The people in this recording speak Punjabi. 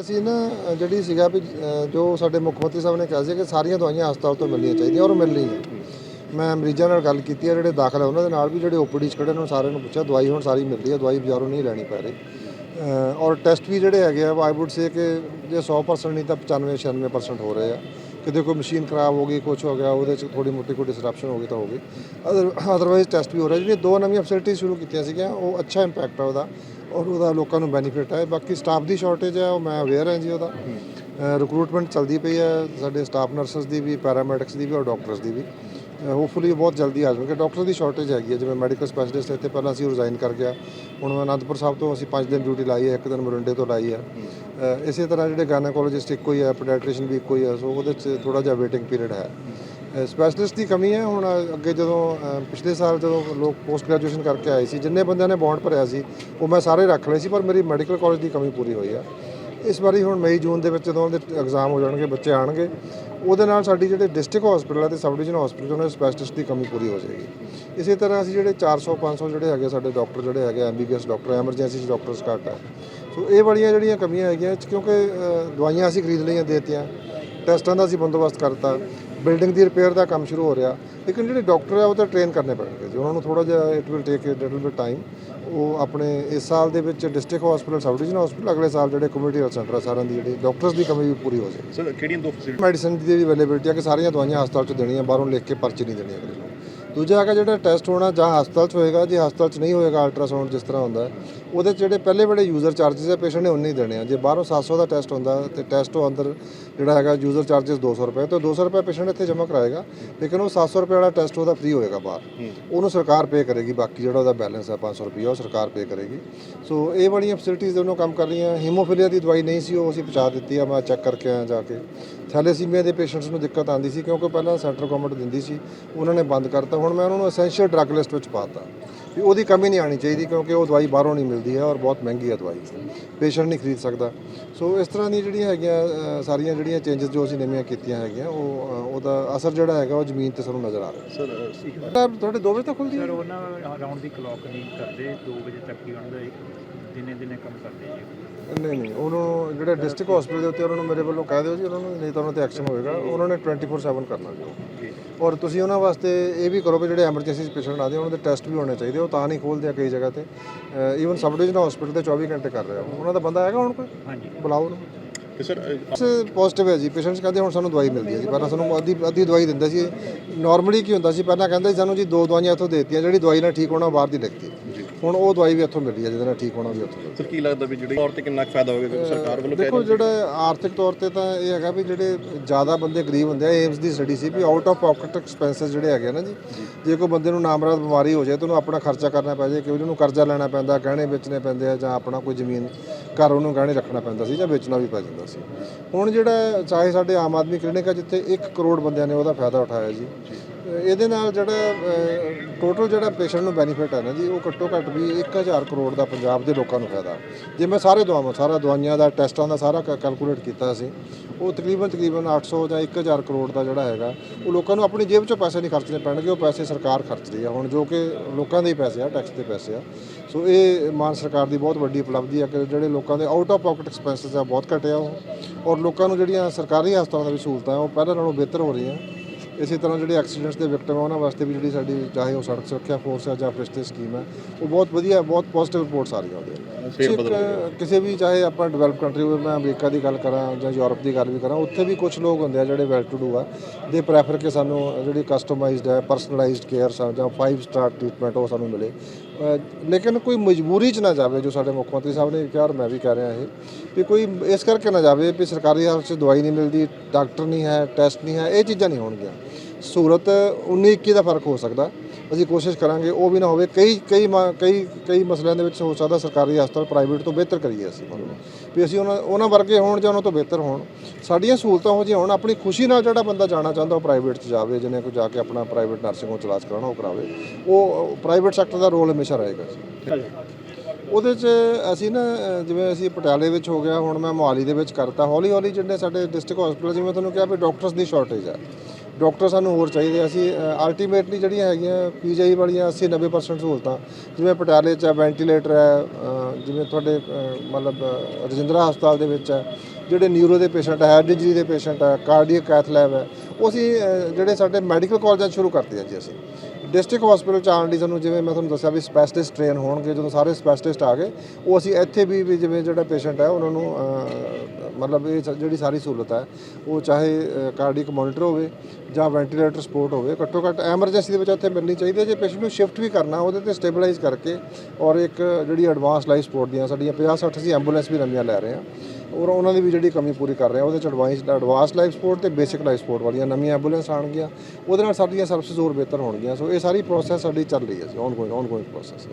ਅਸੀਂ ਨਾ ਜਿਹੜੀ ਸੀਗਾ ਵੀ ਜੋ ਸਾਡੇ ਮੁੱਖ ਮੰਤਰੀ ਸਾਹਿਬ ਨੇ ਕਿਹਾ ਸੀ ਕਿ ਸਾਰੀਆਂ ਦਵਾਈਆਂ ਹਸਪਤਾਲ ਤੋਂ ਮਿਲਣੀਆਂ ਚਾਹੀਦੀਆਂ ਔਰ ਮਿਲ ਰਹੀਆਂ। ਮੈਂ ਮਰੀਜ਼ਾਂ ਨਾਲ ਗੱਲ ਕੀਤੀ ਹੈ ਜਿਹੜੇ ਦਾਖਲ ਹੈ ਉਹਨਾਂ ਦੇ ਨਾਲ ਵੀ ਜਿਹੜੇ ਓਪੀਡੀ 'ਚ ਖੜੇ ਨੇ, ਉਹਨਾਂ ਸਾਰਿਆਂ ਨੂੰ ਪੁੱਛਿਆ, ਦਵਾਈ ਹੁਣ ਸਾਰੀ ਮਿਲ ਰਹੀ ਹੈ ਦਵਾਈ ਬਾਜ਼ਾਰੋਂ ਨਹੀਂ ਲੈਣੀ ਪੈ ਰਹੀ। ਔਰ ਟੈਸਟ ਵੀ ਜਿਹੜੇ ਹੈਗੇ ਆ ਆਈ ਊਡ ਸੇ ਕਿ ਜੇ 100% ਨਹੀਂ ਤਾਂ 95 96% ਹੋ ਰਹੇ ਆ। ਕਿਤੇ ਕੋਈ ਮਸ਼ੀਨ ਖਰਾਬ ਹੋ ਗਈ ਕੁਝ ਹੋ ਗਿਆ, ਉਹਦੇ 'ਚ ਥੋੜੀ ਮੋਟੀ ਕੋਈ ਡਿਸਰਪਸ਼ਨ ਹੋ ਗਈ ਤਾਂ ਹੋ ਗਈ। ਅਦਰਵਾਈਜ਼ ਟੈਸਟ ਵੀ ਹੋ ਰਿਹਾ, ਜਿਹੜੀਆਂ ਦੋ ਨਵੀਆਂ ਫੈਸਿਲਿਟੀ ਸ਼ੁਰੂ ਕੀਤੀਆਂ ਸੀਗੀਆਂ, ਉਹ ਅੱਛਾ ਇੰਪੈਕਟ ਆ ਉਹਦਾ। ਔਰ ਉਹਦਾ ਲੋਕਾਂ ਨੂੰ ਬੈਨੀਫਿਟ ਹੈ। ਬਾਕੀ ਸਟਾਫ ਦੀ ਸ਼ਾਰਟੇਜ ਹੈ, ਉਹ ਮੈਂ ਅਵੇਅਰ ਹਾਂ ਜੀ ਉਹਦਾ। ਰਿਕਰੂਟਮੈਂਟ ਚੱਲਦੀ ਪਈ ਹੈ, ਸਾਡੇ ਸਟਾਫ ਨਰਸਸ ਦੀ ਵੀ ਪੈਰਾਮੈਡਿਕਸ ਦੀ ਵੀ ਔਰ ਡਾਕਟਰਸ ਦੀ ਵੀ। ਹੋਪਫੁਲੀ ਬਹੁਤ ਜਲਦੀ ਆ ਜਾਣਗੇ ਡਾਕਟਰ ਦੀ ਸ਼ਾਰਟੇਜ ਹੈਗੀ ਹੈ। ਜਿਵੇਂ ਮੈਡੀਕਲ ਸਪੈਸ਼ਲਿਸਟ ਇੱਥੇ ਪਹਿਲਾਂ ਅਸੀਂ ਰਿਜ਼ਾਈਨ ਕਰ ਗਿਆ, ਹੁਣ ਮੈਂ ਅਨੰਦਪੁਰ ਸਾਹਿਬ ਤੋਂ ਅਸੀਂ 5 ਦਿਨ ਡਿਊਟੀ ਲਾਈ ਹੈ, ਇੱਕ ਦਿਨ ਮੋਰਿੰਡੇ ਤੋਂ ਲਾਈ ਹੈ। ਇਸੇ ਤਰ੍ਹਾਂ ਜਿਹੜੇ ਗਾਇਨੋਕੋਲੋਜਿਸਟ ਇੱਕੋ ਹੀ ਹੈ ਪੀਡੀਆਟ੍ਰੀਸ਼ੀਅਨ ਵੀ ਇੱਕੋ ਹੀ ਹੈ, ਸੋ ਉਹਦੇ 'ਚ ਥੋੜਾ ਜਿਹਾ ਵੇਟਿੰਗ ਪੀਰੀਅਡ ਹੈ। ਸਪੈਸ਼ਲਿਸਟ ਦੀ ਕਮੀ ਹੈ। ਹੁਣ ਅੱਗੇ ਜਦੋਂ ਪਿਛਲੇ ਸਾਲ ਜਦੋਂ ਲੋਕ ਪੋਸਟ ਗ੍ਰੈਜੂਏਸ਼ਨ ਕਰਕੇ ਆਏ ਸੀ, ਜਿੰਨੇ ਬੰਦਿਆਂ ਨੇ ਬੌਂਡ ਭਰਿਆ ਸੀ, ਉਹ ਮੈਂ ਸਾਰੇ ਰੱਖ ਲਏ ਸੀ, ਪਰ ਮੇਰੀ ਮੈਡੀਕਲ ਕਾਲਜ ਦੀ ਕਮੀ ਪੂਰੀ ਹੋਈ ਆ। ਇਸ ਵਾਰੀ ਹੁਣ ਮਈ, ਜੂਨ ਦੇ ਵਿੱਚ ਜਦੋਂ ਉਹਦੇ ਐਗਜ਼ਾਮ ਹੋ ਜਾਣਗੇ, ਬੱਚੇ ਆਣਗੇ, ਉਹਦੇ ਨਾਲ ਸਾਡੀ ਜਿਹੜੇ ਡਿਸਟ੍ਰਿਕਟ ਹਸਪੀਟਲ ਹੈ ਤੇ ਸਬ ਡਿਵੀਜ਼ਨ ਹਸਪੀਟਲ ਉਹਨਾਂ ਦੇ ਸਪੈਸ਼ਲਿਸਟ ਦੀ ਕਮੀ ਪੂਰੀ ਹੋ ਜਾਏਗੀ। ਇਸੇ ਤਰ੍ਹਾਂ ਅਸੀਂ ਜਿਹੜੇ 400 500 ਜਿਹੜੇ ਹੈਗੇ ਸਾਡੇ ਡਾਕਟਰ ਜਿਹੜੇ ਹੈਗੇ ਐਮਬੀਬੀਐਸ ਡਾਕਟਰ ਐਮਰਜੈਂਸੀ 'ਚ ਡਾਕਟਰਸ ਘੱਟ ਆ। ਸੋ ਇਹ ਵਾਲੀਆਂ ਜਿਹੜੀਆਂ ਕਮੀਆਂ ਹੈਗੀਆਂ 'ਚ ਕਿਉਂਕਿ ਦਵਾਈਆਂ ਅਸੀਂ ਖਰੀਦ ਲਈਆਂ ਦੇਤੀਆਂ, ਟੈਸਟਾਂ ਦਾ ਅਸੀਂ ਬੰਦੋਬਸਤ ਕਰਤਾ ਬਿਲਡਿੰਗ ਦੀ ਰਿਪੇਅਰ ਦਾ ਕੰਮ ਸ਼ੁਰੂ ਹੋ ਰਿਹਾ। ਲੇਕਿਨ ਜਿਹੜੇ ਡਾਕਟਰ ਆ ਉਹ ਤਾਂ ਟ੍ਰੇਨ ਕਰਨੇ ਪੈਣਗੇ ਜੀ। ਉਹਨਾਂ ਨੂੰ ਥੋੜਾ ਜਿਹਾ it will take a little bit time ਉਹ ਆਪਣੇ ਇਸ ਸਾਲ ਦੇ ਵਿੱਚ district hospital sub division hospital ਅਗਲੇ ਸਾਲ ਜਿਹੜੇ ਕਮਿਊਨਿਟੀ ਹੈਲਥ ਸੈਂਟਰ ਸਾਰਿਆਂ ਦੀ ਜਿਹੜੀ ਡਾਕਟਰਸ ਦੀ ਕਮੀ ਵੀ ਪੂਰੀ ਹੋ ਜਾਏਗੀ। ਸਰ ਕਿਹੜੀਆਂ ਦੋ ਫੈਸਿਲਿਟੀ ਮੈਡੀਸਨ ਦੀ ਅਵੇਲੇਬਿਲਟੀ ਆ ਕਿ ਸਾਰੀਆਂ ਦਵਾਈਆਂ ਹਸਪਤਾਲ 'ਚ ਦੇਣੀਆਂ ਬਾਹਰੋਂ ਲਿਖ ਕੇ ਪਰਚੀ ਨਹੀਂ ਦੇਣੀ ਅਗਲੇ ਨੂੰ। ਦੂਜਾ ਹੈਗਾ ਜਿਹੜਾ ਟੈਸਟ ਹੋਣਾ ਜਾਂ ਹਸਪਤਾਲ 'ਚ ਹੋਏਗਾ ਜੇ ਹਸਪਤਾਲ 'ਚ ਨਹੀਂ ਹੋਏਗਾ ਅਲਟਰਾਸਾਊਂਡ ਜਿਸ ਤਰ੍ਹਾਂ ਹੁੰਦਾ ਉਹਦੇ ਜਿਹੜੇ ਪਹਿਲੇ ਬੜੇ ਯੂਜ਼ਰ ਚਾਰजेस ਹੈ ਪੇਸ਼ੈਂਟ ਨੇ ਉਹਨੇ ਹੀ ਦੇਣੇ ਆ। ਜੇ ਬਾਹਰੋਂ 700 ਦਾ ਟੈਸਟ ਹੁੰਦਾ ਤੇ ਟੈਸਟ ਉਹ ਅੰਦਰ ਜਿਹੜਾ ਹੈਗਾ ਯੂਜ਼ਰ ਚਾਰजेस 200 ਰੁਪਏ ਤੇ 200 ਰੁਪਏ ਪੇਸ਼ੈਂਟ ਇੱਥੇ ਜਮ੍ਹਾਂ ਕਰਾਏਗਾ ਲੇਕਿਨ ਉਹ 700 ਰੁਪਏ ਵਾਲਾ ਟੈਸਟ ਉਹਦਾ ਫ੍ਰੀ ਹੋਏਗਾ ਬਾਹਰ। ਉਹਨੂੰ ਸਰਕਾਰ ਪੇ ਕਰੇਗੀ ਬਾਕੀ ਜਿਹੜਾ ਉਹਦਾ ਬੈਲੈਂਸ ਹੈ 500 ਰੁਪਏ ਉਹ ਸਰਕਾਰ ਪੇ ਕਰੇਗੀ। ਸੋ ਇਹ ਬੜੀਆਂ ਫੈਸਿਲਿਟੀਆਂ ਉਹਨੂੰ ਕੰਮ ਕਰ ਰਹੀਆਂ ਹੀਮੋਫਿਲਿਆ ਦੀ ਦਵਾਈ ਨਹੀਂ ਸੀ ਉਹ ਅਸੀਂ ਪਹੁੰਚਾ ਦਿੱਤੀ ਆ ਮੈਂ ਚੈੱਕ ਕਰਕੇ ਆਇਆ ਜਾ ਕੇ। ਥੈਲੇਸੀਮੀਆ ਦੇ ਪੇਸ਼ੈਂਟਸ ਨੂੰ ਦਿੱਕਤ ਆਉਂਦੀ ਸੀ ਕਿਉਂਕਿ ਪਹਿਲਾਂ ਸੈਂਟਰ ਗਵਰਨਮੈਂਟ ਦਿੰਦੀ ਸੀ ਉਹਨਾਂ ਨੇ ਬੰਦ ਕਰਤਾ। ਹੁਣ ਮੈਂ ਉਹਨਾਂ ਨੂੰ ਐਸੈਂਸ਼ੀਅਲ ਡਰੱਗ ਲਿਸਟ ਵਿੱਚ ਪਾਤਾ। ਵੀ ਉਹਦੀ ਕਮੀ ਨਹੀਂ ਆਣੀ ਚਾਹੀਦੀ ਕਿਉਂਕਿ ਉਹ ਦਵਾਈ ਬਾਹਰੋਂ ਨਹੀਂ ਮਿਲਦੀ ਹੈ ਔਰ ਬਹੁਤ ਮਹਿੰਗੀ ਹੈ ਦਵਾਈ। ਪੇਸ਼ੈਂਟ ਨਹੀਂ ਖਰੀਦ ਸਕਦਾ। ਸੋ ਇਸ ਤਰ੍ਹਾਂ ਦੀ ਜਿਹੜੀਆਂ ਹੈਗੀਆਂ ਸਾਰੀਆਂ ਜਿਹੜੀਆਂ ਚੇਂਜਸ ਜੋ ਅਸੀਂ ਨਵੀਆਂ ਕੀਤੀਆਂ ਹੈਗੀਆਂ ਉਹ ਉਹਦਾ ਅਸਰ ਜਿਹੜਾ ਹੈਗਾ ਉਹ ਜ਼ਮੀਨ ਤੇ ਸਾਨੂੰ ਨਜ਼ਰ ਆ ਰਿਹਾ। ਸਰ ਤੁਹਾਡੇ 2 ਵਜੇ ਤੱਕ ਖੁੱਲਦੀ ਹੈ? ਸਰ ਉਹਨਾਂ ਰਾਉਂਡ ਦੀ ਕਲੌਕ ਨਹੀਂ ਕਰਦੇ। 2 ਵਜੇ ਤੱਕ ਹੀ ਉਹਨਾਂ ਦਾ ਦਿਨੇ ਦਿਨੇ ਕੰਮ ਕਰਦੇ ਜੀ। ਨਹੀਂ ਨਹੀਂ ਉਹਨੂੰ ਜਿਹੜੇ ਡਿਸਟ੍ਰਿਕਟ ਹਸਪੀਟਲ ਦੇ ਉੱਤੇ ਉਹਨਾਂ ਨੂੰ ਮੇਰੇ ਵੱਲੋਂ ਕਹਿ ਦਿਓ ਜੀ ਉਹਨਾਂ ਨੂੰ ਨਹੀਂ ਤਾਂ ਉਹਨਾਂ ਤੇ ਐਕਸ਼ਨ ਹੋਏਗਾ। ਉਹਨਾਂ ਨੇ 24/7 ਕਰਨਾ ਜੀ ਔਰ ਤੁਸੀਂ ਉਹਨਾਂ ਵਾਸਤੇ ਇਹ ਵੀ ਕਰੋ ਕਿ ਜਿਹੜੇ ਐਮਰਜੈਂਸੀ ਪੇਸ਼ੈਂਟ ਆਦੇ ਉਹਨਾਂ ਦੇ ਟੈਸਟ ਵੀ ਹੋਣੇ ਚਾਹੀਦੇ ਉਹ ਤਾਂ ਨਹੀਂ ਖੋਲਦੇ ਆ ਕਈ ਜਗ੍ਹਾ ਤੇ। ਈਵਨ ਸਬ ਡਿਵੀਜ਼ਨ ਹਸਪੀਟਲ ਤੇ 24 ਘੰਟੇ ਕਰ ਰਿਹਾ ਉਹਨਾਂ ਦਾ ਬੰਦਾ ਹੈਗਾ ਹੁਣ ਕੋਈ? ਹਾਂਜੀ। ਬੁਲਾਓ ਉਹਨੂੰ। ਤੇ ਸਰ ਪੋਜ਼ਿਟਿਵ ਹੈ ਜੀ। ਪੇਸ਼ੈਂਟਸ ਕਹਿੰਦੇ ਹੁਣ ਸਾਨੂੰ ਦਵਾਈ ਮਿਲਦੀ ਹੈ ਜੀ। ਪਹਿਲਾਂ ਸਾਨੂੰ ਅੱਧੀ ਅੱਧੀ ਦਵਾਈ ਦਿੰਦੇ ਸੀ। ਨਾਰਮਲੀ ਕੀ ਹੁੰਦਾ ਸੀ ਪਹਿਲਾਂ ਕਹਿੰਦੇ ਸੀ ਸਾਨੂੰ ਜੀ ਦੋ ਦਵਾਈਆਂ ਇੱਥੋਂ ਦੇ ਦਿੱਤੀਆਂ ਜਿਹੜੀ ਦਵਾਈ ਨਾਲ ਠੀਕ ਹੋਣਾ ਉਹ ਬਾਹਰ ਦੀ ਲਿਖਤੀ ਹੁਣ ਉਹ ਦਵਾਈ ਵੀ ਇੱਥੋਂ ਮਿਲ ਰਹੀ ਹੈ ਜਿਹਦੇ ਨਾਲ ਠੀਕ ਹੋਣਾ ਵੀ ਉੱਥੋਂ ਸਰ ਕੀ ਲੱਗਦਾ ਵੀ ਜਿਹੜੀ ਤੌਰ ਤੇ ਕਿੰਨਾ ਕੁ ਫਾਇਦਾ ਹੋਵੇਗਾ ਕਿਉਂਕਿ ਸਰਕਾਰ ਵੱਲੋਂ ਦੇਖੋ ਜਿਹੜਾ ਆਰਥਿਕ ਤੌਰ ਤੇ ਤਾਂ ਇਹ ਹੈਗਾ ਵੀ ਜਿਹੜੇ ਜ਼ਿਆਦਾ ਬੰਦੇ ਗਰੀਬ ਹੁੰਦੇ ਆ ਏਮਸ ਦੀ ਸਟੱਡੀ ਸੀ ਵੀ ਆਊਟ ਆਫ ਪਾਕਟ ਐਕਸਪੈਂਸਸ ਜਿਹੜੇ ਹੈਗੇ ਨਾ ਜੀ ਜੇ। ਕੋਈ ਬੰਦੇ ਨੂੰ ਨਾਮਰਾਦ ਬਿਮਾਰੀ ਹੋ ਜਾਏ ਤਾਂ ਉਹਨੂੰ ਆਪਣਾ ਖਰਚਾ ਕਰਨਾ ਪੈ ਜਾਏ ਕਿ ਉਹਨੂੰ ਕਰਜ਼ਾ ਲੈਣਾ ਪੈਂਦਾ ਗਹਿਣੇ ਵੇਚਣੇ ਪੈਂਦੇ ਆ ਜਾਂ ਆਪਣਾ ਕੋਈ ਜ਼ਮੀਨ ਘਰ ਉਹਨੂੰ ਗਹਿਣੇ ਰੱਖਣਾ ਪੈਂਦਾ ਸੀ ਜਾਂ ਵੇਚਣਾ ਵੀ ਪੈ ਜਾਂਦਾ ਸੀ। ਹੁਣ ਜਿਹੜਾ ਚਾਹੇ ਸਾਡੇ ਆਮ ਆਦਮੀ ਕਲੀਨਿਕ ਆ ਜਿੱਥੇ 1 ਕਰੋੜ ਬੰਦਿਆਂ ਨੇ ਉਹਦਾ ਫਾਇਦਾ ਉਠਾਇਆ ਜੀ। ਇਹਦੇ ਨਾਲ ਜਿਹੜਾ ਟੋਟਲ ਜਿਹੜਾ ਪੇਸ਼ੈਂਟ ਨੂੰ ਬੈਨੀਫਿਟ ਹੈ ਨਾ ਜੀ, ਉਹ ਘੱਟੋ ਘੱਟ ਵੀ 1000 ਕਰੋੜ ਦਾ ਪੰਜਾਬ ਦੇ ਲੋਕਾਂ ਨੂੰ ਫਾਇਦਾ। ਜੇ ਮੈਂ ਸਾਰੇ ਦਵਾਵਾਂ, ਸਾਰਾ ਦਵਾਈਆਂ ਦਾ, ਟੈਸਟਾਂ ਦਾ ਸਾਰਾ ਕੈਲਕੂਲੇਟ ਕੀਤਾ ਸੀ, ਉਹ ਤਕਰੀਬਨ ਤਕਰੀਬਨ 800 ਜਾਂ 1000 ਕਰੋੜ ਦਾ ਜਿਹੜਾ ਹੈਗਾ, ਉਹ ਲੋਕਾਂ ਨੂੰ ਆਪਣੀ ਜੇਬ ਚੋਂ ਪੈਸੇ ਨਹੀਂ ਖਰਚਣੇ ਪੈਣਗੇ, ਉਹ ਪੈਸੇ ਸਰਕਾਰ ਖਰਚ ਰਹੀ ਹੈ ਹੁਣ ਜੋ ਕਿ ਲੋਕਾਂ ਦੇ ਹੀ ਪੈਸੇ ਆ ਟੈਕਸ ਦੇ ਪੈਸੇ ਆ। ਸੋ ਇਹ ਮਾਨ ਸਰਕਾਰ ਦੀ ਬਹੁਤ ਵੱਡੀ ਉਪਲਬਧੀ ਆ ਕਿ ਜਿਹੜੇ ਲੋਕਾਂ ਦੇ ਆਊਟ ਆਫ ਪਾਕਟ ਐਕਸਪੈਂਸਸ ਆ, ਬਹੁਤ ਘਟਿਆ ਉਹ। ਔਰ ਲੋਕਾਂ ਨੂੰ ਜਿਹੜੀਆਂ ਸਰਕਾਰੀ ਹਸਪਤਾਲਾਂ ਦੇ ਵੀ ਸਹੂਲਤਾਂ ਉਹ ਪਹਿਲਾਂ ਨਾਲੋਂ ਬਿਹਤਰ ਹੋ ਰਹੀਆਂ। ਇਸੇ ਤਰ੍ਹਾਂ ਜਿਹੜੇ ਐਕਸੀਡੈਂਟਸ ਦੇ ਵਿਕਟਮ ਆ ਉਹਨਾਂ ਵਾਸਤੇ ਵੀ ਜਿਹੜੀ ਸਾਡੀ ਚਾਹੇ ਉਹ ਸੜਕ ਸੁਰੱਖਿਆ ਫੋਰਸ ਹੈ ਜਾਂ ਫਰਿਸ਼ਤੇ ਸਕੀਮ ਹੈ ਉਹ ਬਹੁਤ ਵਧੀਆ ਬਹੁਤ ਪੋਜ਼ਿਟਿਵ ਰਿਪੋਰਟਸ ਆ ਰਹੀਆਂ ਉਹਦੇ ਕਿਸੇ ਵੀ ਚਾਹੇ ਆਪਾਂ ਡਿਵੈਲਪ ਕੰਟਰੀ ਹੋਵੇ ਮੈਂ ਅਮਰੀਕਾ ਦੀ ਗੱਲ ਕਰਾਂ ਜਾਂ ਯੂਰਪ ਦੀ ਗੱਲ ਵੀ ਕਰਾਂ ਉੱਥੇ ਵੀ ਕੁਝ ਲੋਕ ਹੁੰਦੇ ਆ ਜਿਹੜੇ ਵੈਲ ਟੂ ਡੂ ਆ। ਦੇ ਪ੍ਰੈਫਰ ਕਿ ਸਾਨੂੰ ਜਿਹੜੀ ਕਸਟਮਾਈਜ਼ਡ ਹੈ ਪਰਸਨਲਾਈਜ਼ਡ ਕੇਅਰ ਜਾਂ 5 ਸਟਾਰ ਟ੍ਰੀਟਮੈਂਟ ਉਹ ਸਾਨੂੰ ਮਿਲੇ। ਲੇਕਿਨ ਕੋਈ ਮਜਬੂਰੀ 'ਚ ਨਾ ਜਾਵੇ ਜੋ ਸਾਡੇ ਮੁੱਖ ਮੰਤਰੀ ਸਾਹਿਬ ਨੇ ਕਿਹਾ ਔਰ ਮੈਂ ਵੀ ਕਹਿ ਰਿਹਾ ਇਹ ਵੀ ਕੋਈ ਇਸ ਕਰਕੇ ਨਾ ਜਾਵੇ ਵੀ ਸਰਕਾਰੀ ਹਸਪਤਾਲ 'ਚ ਦਵਾਈ ਨਹੀਂ ਮਿਲਦੀ ਡਾਕਟਰ ਨਹੀਂ ਹੈ ਟੈਸਟ ਨਹੀਂ ਹੈ ਇਹ ਚੀਜ਼ਾਂ ਨਹੀਂ ਹੋਣਗੀਆਂ। ਸਹੂਲਤ 19 21 ਦਾ ਫ਼ਰਕ ਹੋ ਸਕਦਾ। ਅਸੀਂ ਕੋਸ਼ਿਸ਼ ਕਰਾਂਗੇ ਉਹ ਵੀ ਨਾ ਹੋਵੇ। ਕਈ ਕਈ ਮਾ- ਕਈ ਕਈ ਮਸਲਿਆਂ ਦੇ ਵਿੱਚ ਹੋ ਸਕਦਾ ਸਰਕਾਰੀ ਹਸਪਤਾਲ ਪ੍ਰਾਈਵੇਟ ਤੋਂ ਬਿਹਤਰ ਕਰੀਏ ਅਸੀਂ ਮਤਲਬ ਵੀ ਅਸੀਂ ਉਹਨਾਂ ਉਹਨਾਂ ਵਰਗੇ ਹੋਣ ਜਾਂ ਉਹਨਾਂ ਤੋਂ ਬਿਹਤਰ ਹੋਣ। ਸਾਡੀਆਂ ਸਹੂਲਤਾਂ ਹੋ ਜਿਹੀਆਂ ਹੋਣ, ਆਪਣੀ ਖੁਸ਼ੀ ਨਾਲ ਜਿਹੜਾ ਬੰਦਾ ਜਾਣਾ ਚਾਹੁੰਦਾ ਉਹ ਪ੍ਰਾਈਵੇਟ 'ਚ ਜਾਵੇ, ਜਿਹਨੇ ਕੋਈ ਜਾ ਕੇ ਆਪਣਾ ਪ੍ਰਾਈਵੇਟ ਨਰਸਿੰਗ ਹੋਮ ਇਲਾਜ ਕਰਾਉਣਾ, ਉਹ ਕਰਾਵੇ। ਉਹ ਪ੍ਰਾਈਵੇਟ ਸੈਕਟਰ ਦਾ ਰੋਲ ਹਮੇਸ਼ਾ ਰਹੇਗਾ ਜੀ। ਉਹਦੇ 'ਚ ਅਸੀਂ ਨਾ, ਜਿਵੇਂ ਅਸੀਂ ਪਟਿਆਲੇ ਵਿੱਚ ਹੋ ਗਿਆ, ਹੁਣ ਮੈਂ ਮੋਹਾਲੀ ਦੇ ਵਿੱਚ ਕਰਤਾ। ਹੌਲੀ ਹੌਲੀ ਜਿਹੜੇ ਸਾਡੇ ਡਿਸਟ੍ਰਿਕਟ ਹਸਪੀਟਲ ਜਿਵੇਂ ਤੁਹਾਨੂੰ ਕਿਹਾ ਵੀ ਡਾਕਟਰਸ ਦੀ ਸ਼ਾਰਟੇਜ ਹੈ ਡਾਕਟਰ ਸਾਨੂੰ ਹੋਰ ਚਾਹੀਦੇ ਅਸੀਂ ਅਲਟੀਮੇਟਲੀ ਜਿਹੜੀਆਂ ਹੈਗੀਆਂ ਪੀਜੀਆਈ ਵਾਲੀਆਂ 80 90% ਸਹੂਲਤਾਂ, ਜਿਵੇਂ ਪਟਿਆਲੇ 'ਚ ਹੈ ਵੈਂਟੀਲੇਟਰ ਹੈ ਜਿਵੇਂ ਤੁਹਾਡੇ ਮਤਲਬ ਰਜਿੰਦਰਾ ਹਸਪਤਾਲ ਦੇ ਵਿੱਚ ਹੈ, ਜਿਹੜੇ ਨਿਊਰੋ ਦੇ ਪੇਸ਼ੈਂਟ ਹੈ ਹੈਡ ਦੇ ਪੇਸ਼ੈਂਟ ਹੈ ਕਾਰਡੀਅਕ ਕੈਥ ਲੈਬ ਹੈ, ਉਹ ਅਸੀਂ ਜਿਹੜੇ ਸਾਡੇ ਮੈਡੀਕਲ ਕਾਲਜਾਂ 'ਚ ਸ਼ੁਰੂ ਕਰਤੇ ਆ ਜੀ ਅਸੀਂ। ਡਿਸਟ੍ਰਿਕਟ ਹਸਪੀਟਲ ਚ ਆਉਣ ਲਈ ਸਾਨੂੰ ਜਿਵੇਂ ਮੈਂ ਤੁਹਾਨੂੰ ਦੱਸਿਆ ਵੀ ਸਪੈਸ਼ਲਿਸਟ ਟ੍ਰੇਨ ਹੋਣਗੇ, ਜਦੋਂ ਸਾਰੇ ਸਪੈਸ਼ਲਿਸਟ ਆ ਗਏ, ਉਹ ਅਸੀਂ ਇੱਥੇ ਵੀ ਜਿਵੇਂ ਜਿਹੜਾ ਪੇਸ਼ੈਂਟ ਹੈ, ਉਹਨਾਂ ਨੂੰ ਮਤਲਬ ਇਹ ਜਿਹੜੀ ਸਾਰੀ ਸਹੂਲਤ ਹੈ, ਉਹ ਚਾਹੇ ਕਾਰਡੀਕ ਮੋਨੀਟਰ ਹੋਵੇ ਜਾਂ ਵੈਂਟੀਲੇਟਰ ਸਪੋਰਟ ਹੋਵੇ, ਘੱਟੋ ਘੱਟ ਐਮਰਜੈਂਸੀ ਦੇ ਵਿੱਚ ਇੱਥੇ ਮਿਲਣੀ ਚਾਹੀਦੀ ਹੈ। ਜੇ ਪੇਸ਼ੈਂਟ ਨੂੰ ਸ਼ਿਫਟ ਵੀ ਕਰਨਾ, ਉਹਦੇ ਤੇ ਸਟੇਬਲਾਈਜ਼ ਕਰਕੇ ਔਰ ਇੱਕ ਜਿਹੜੀ ਐਡਵਾਂਸ ਲਾਈਫ ਸਪੋਰਟ ਦੀਆਂ ਸਾਡੀਆਂ 50 60 ਅਸੀਂ ਐਂਬੂਲੈਂਸ ਵੀ ਨਵੀਆਂ ਲੈ ਰਹੇ ਹਾਂ। ਔਰ ਉਹਨਾਂ ਦੀ ਵੀ ਜਿਹੜੀ ਕਮੀ ਪੂਰੀ ਕਰ ਰਹੇ ਹਾਂ ਉਹਦੇ ਚ ਐਡਵਾਂਸ ਐਡਵਾਂਸ ਲਾਈਫ ਸਪੋਰਟ ਤੇ ਬੇਸਿਕ ਲਾਈਫ ਸਪੋਰਟ ਵਾਲੀਆਂ ਨਵੀਆਂ ਐਂਬੂਲੈਂਸ ਆਉਣਗੀਆਂ। ਉਹਦੇ ਨਾਲ ਸਾਡੀਆਂ ਸਰਵਿਸਿਜ਼ ਹੋਰ ਬਿਹਤਰ ਹੋਣਗੀਆਂ। ਸੋ ਇਹ ਸਾਰੀ ਪ੍ਰੋਸੈਸ ਸਾਡੀ ਚੱਲ ਰਹੀ ਹੈ ਜੀ ਆਨਗੋਇੰਗ ਆਨਗੋਇੰਗ ਪ੍ਰੋਸੈਸ